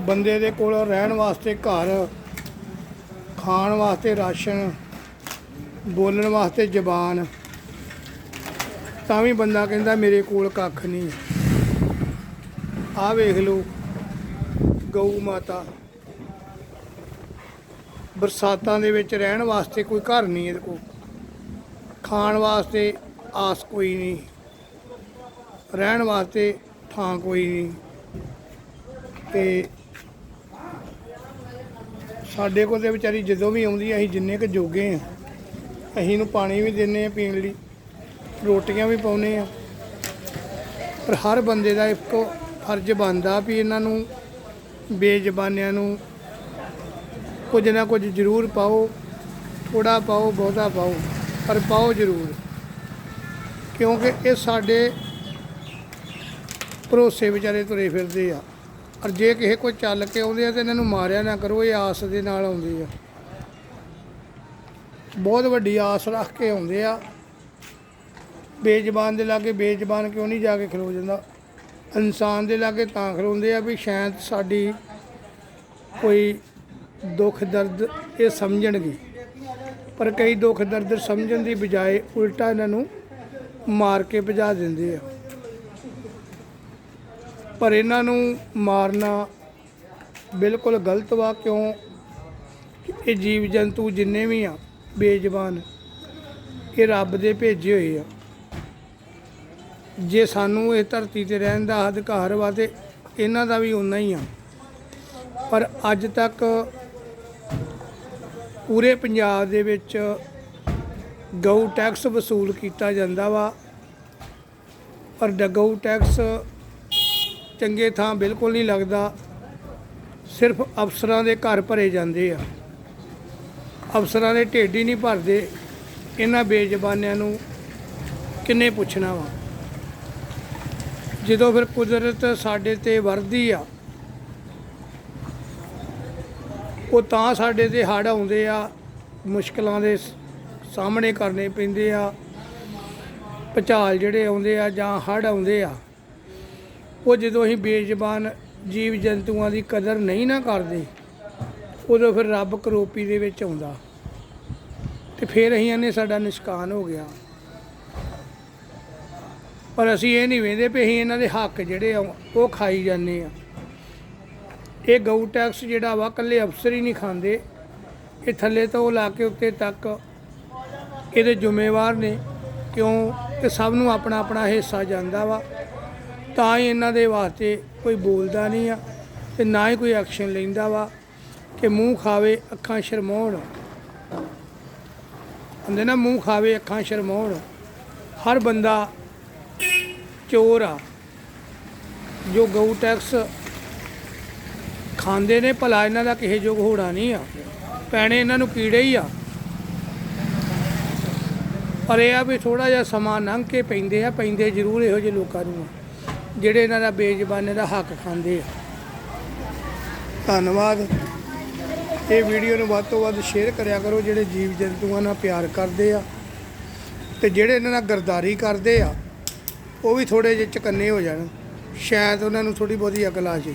ਬੰਦੇ ਦੇ ਕੋਲ ਰਹਿਣ ਵਾਸਤੇ ਘਰ, ਖਾਣ ਵਾਸਤੇ ਰਾਸ਼ਨ, ਬੋਲਣ ਵਾਸਤੇ ਜ਼ਬਾਨ, ਤਾਂ ਵੀ ਬੰਦਾ ਕਹਿੰਦਾ ਮੇਰੇ ਕੋਲ ਕੱਖ ਨਹੀਂ ਆਹ ਵੇਖ ਲਓ, ਗਊ ਮਾਤਾ। ਬਰਸਾਤਾਂ ਦੇ ਵਿੱਚ ਰਹਿਣ ਵਾਸਤੇ ਕੋਈ ਘਰ ਨਹੀਂ ਇਹਦੇ ਕੋਲ। ਖਾਣ ਵਾਸਤੇ ਆਸ ਕੋਈ ਨਹੀਂ। ਰਹਿਣ ਵਾਸਤੇ ਥਾਂ ਕੋਈ ਨਹੀਂ। ਤੇ ਸਾਡੇ ਕੋਲ ਤੇ ਵਿਚਾਰੀ ਜਦੋਂ ਵੀ ਆਉਂਦੀ ਆ, ਅਸੀਂ ਜਿੰਨੇ ਕੁ ਜੋਗੇ ਆ ਅਸੀਂ ਇਹਨੂੰ ਪਾਣੀ ਵੀ ਦਿੰਨੇ ਆ ਪੀਣ ਲਈ ਰੋਟੀਆਂ ਵੀ ਪਾਉਨੇ ਆ। ਪਰ ਹਰ ਬੰਦੇ ਦਾ ਇੱਕੋ ਫਰਜ਼ ਬਣਦਾ ਵੀ ਇਹਨਾਂ ਨੂੰ ਬੇਜ਼ਬਾਨਿਆਂ ਨੂੰ ਕੁਝ ਨਾ ਕੁਝ ਜ਼ਰੂਰ ਪਾਓ ਥੋੜਾ ਪਾਓ ਬਹੁਤਾ ਪਾਓ ਪਰ ਪਾਓ ਜ਼ਰੂਰ। ਕਿਉਂਕਿ ਇਹ ਸਾਡੇ ਭਰੋਸੇ ਵਿਚਾਰੇ ਤੁਰੇ ਫਿਰਦੇ ਆ। ਔਰ ਜੇ ਕਿਸੇ ਕੋਈ ਚੱਲ ਕੇ ਆਉਂਦੇ ਆ ਤੇ ਇਹਨਾਂ ਨੂੰ ਮਾਰਿਆ ਨਾ ਕਰੋ, ਇਹ ਆਸ ਦੇ ਨਾਲ ਆਉਂਦੇ ਆ। ਬਹੁਤ ਵੱਡੀ ਆਸ ਰੱਖ ਕੇ ਆਉਂਦੇ ਆ। ਬੇਜ਼ਬਾਨ ਦੇ ਲਾਗੇ ਬੇਜ਼ਬਾਨ ਕਿਉਂ ਨਹੀਂ ਜਾ ਕੇ ਖਲੋ ਜਾਂਦਾ? ਇਨਸਾਨ ਦੇ ਲਾਗੇ ਤਾਂ ਖਲੋਂਦੇ ਆ ਵੀ ਸ਼ਾਇਦ ਸਾਡੀ ਕੋਈ ਦੁੱਖ ਦਰਦ ਇਹ ਸਮਝਣਗੇ। ਪਰ ਕਈ ਦੁੱਖ ਦਰਦ ਸਮਝਣ ਦੀ ਬਜਾਏ ਉਲਟਾ ਇਹਨਾਂ ਨੂੰ ਮਾਰ ਕੇ ਭਜਾ ਦਿੰਦੇ ਆ। ਪਰ ਇਹਨਾਂ ਨੂੰ ਮਾਰਨਾ ਬਿਲਕੁਲ ਗਲਤ ਵਾ, ਕਿਉਂ? ਇਹ ਜੀਵ ਜੰਤੂ ਜਿੰਨੇ ਵੀ ਆ ਬੇਜ਼ਬਾਨ ਇਹ ਰੱਬ ਦੇ ਭੇਜੇ ਹੋਏ ਆ। ਜੇ ਸਾਨੂੰ ਇਹ ਧਰਤੀ ਤੇ ਰਹਿਣ ਦਾ ਅਧਿਕਾਰ ਵਾ ਤੇ ਇਹਨਾਂ ਦਾ ਵੀ ਉਨਾ ਹੀ ਆ। ਪਰ ਅੱਜ ਤੱਕ ਪੂਰੇ ਪੰਜਾਬ ਦੇ ਵਿੱਚ ਗਊ ਟੈਕਸ ਵਸੂਲ ਕੀਤਾ ਜਾਂਦਾ ਵਾ। ਪਰ ਡ ਗਊ ਟੈਕਸ ਚੰਗੇ ਥਾਂ ਬਿਲਕੁਲ ਨਹੀਂ ਲੱਗਦਾ। ਸਿਰਫ ਅਫਸਰਾਂ ਦੇ ਘਰ ਭਰੇ ਜਾਂਦੇ ਆ। ਅਫਸਰਾਂ ਦੇ ਢਿੱਡ ਹੀ ਨਹੀਂ ਭਰਦੇ। ਇਹਨਾਂ ਬੇਜ਼ਬਾਨਿਆਂ ਨੂੰ ਕਿੰਨੇ ਪੁੱਛਣਾ ਵਾ? ਜਦੋਂ ਫਿਰ ਕੁਦਰਤ ਸਾਡੇ ਤੇ ਵਰਦੀ ਆ, ਉਹ ਤਾਂ ਸਾਡੇ ਤੇ ਹੜ੍ਹ ਆਉਂਦੇ ਆ, ਮੁਸ਼ਕਲਾਂ ਦੇ ਸਾਹਮਣੇ ਕਰਨੇ ਪੈਂਦੇ ਆ, ਭਚਾਲ ਜਿਹੜੇ ਆਉਂਦੇ ਆ ਜਾਂ ਹੜ੍ਹ ਆਉਂਦੇ ਆ। ਉਹ ਜਦੋਂ ਅਸੀਂ ਬੇਜ਼ਬਾਨ ਜੀਵ ਜੰਤੂਆਂ ਦੀ ਕਦਰ ਨਹੀਂ ਨਾ ਕਰਦੇ, ਉਦੋਂ ਫਿਰ ਰੱਬ ਕਰੋਪੀ ਦੇ ਵਿੱਚ ਆਉਂਦਾ। ਤੇ ਫਿਰ ਅਸੀਂ ਇਹਨੇ ਸਾਡਾ ਨਿਸ਼ਕਾਨ ਹੋ ਗਿਆ। ਪਰ ਅਸੀਂ ਇਹ ਨਹੀਂ ਵੇਂਦੇ ਵੀ ਅਸੀਂ ਇਹਨਾਂ ਦੇ ਹੱਕ ਜਿਹੜੇ ਆ, ਉਹ ਖਾਈ ਜਾਂਦੇ ਆ। ਇਹ ਗਊ ਟੈਕਸ ਜਿਹੜਾ ਵਾ, ਇਕੱਲੇ ਅਫਸਰ ਹੀ ਨਹੀਂ ਖਾਂਦੇ। ਇਹ ਥੱਲੇ ਤੋਂ ਲਾ ਕੇ ਉੱਤੇ ਤੱਕ ਇਹਦੇ ਜ਼ਿੰਮੇਵਾਰ ਨੇ। ਕਿਉਂ? ਕਿ ਸਭ ਨੂੰ ਆਪਣਾ ਆਪਣਾ ਹਿੱਸਾ ਜਾਂਦਾ ਵਾ। ਤਾਂ ਹੀ ਇਹਨਾਂ ਦੇ ਵਾਸਤੇ ਕੋਈ ਬੋਲਦਾ ਨਹੀਂ ਆ ਤੇ ਨਾ ਹੀ ਕੋਈ ਐਕਸ਼ਨ ਲੈਂਦਾ ਵਾ ਕਿ ਮੂੰਹ ਖਾਵੇ, ਅੱਖਾਂ ਸ਼ਰਮਾਉਣ। ਹੁੰਦੇ ਨਾ ਮੂੰਹ ਖਾਵੇ, ਅੱਖਾਂ ਸ਼ਰਮਾਉਣ। ਹਰ ਬੰਦਾ ਚੋਰ ਆ। ਜੋ ਗਊ ਟੈਕਸ ਖਾਂਦੇ ਨੇ, ਭਲਾ ਇਹਨਾਂ ਦਾ ਕਿਸੇ ਯੋਗ ਹੋਣਾ ਨਹੀਂ ਆ। ਪੈਣੇ ਇਹਨਾਂ ਨੂੰ ਕੀੜੇ ਹੀ ਆ। ਪਰ ਇਹ ਆ ਵੀ ਥੋੜਾ ਜਿਹਾ ਸਮਾਂ ਲੰਘ ਕੇ ਪੈਂਦੇ ਆ, ਪੈਂਦੇ ਜ਼ਰੂਰ ਇਹੋ ਜਿਹੇ ਲੋਕਾਂ ਨੂੰ ਜਿਹੜੇ ਇਹਨਾਂ ਦਾ ਬੇਜ਼ਬਾਨੇ ਦਾ ਹੱਕ ਖਾਂਦੇ ਆ। ਧੰਨਵਾਦ। ਇਹ ਵੀਡੀਓ ਨੂੰ ਵੱਧ ਤੋਂ ਵੱਧ ਸ਼ੇਅਰ ਕਰਿਆ ਕਰੋ, ਜਿਹੜੇ ਜੀਵ ਜੰਤੂਆਂ ਨਾਲ ਪਿਆਰ ਕਰਦੇ ਆ ਤੇ ਜਿਹੜੇ ਇਹਨਾਂ ਨਾਲ ਗਰਦਾਰੀ ਕਰਦੇ ਆ, ਉਹ ਵੀ ਥੋੜੇ ਜਿਹੇ ਚਕੰਨੇ ਹੋ ਜਾਣ। ਸ਼ਾਇਦ ਉਹਨਾਂ ਨੂੰ ਥੋੜੀ ਬਹੁਤੀ ਅਕਲ ਆ ਜੇ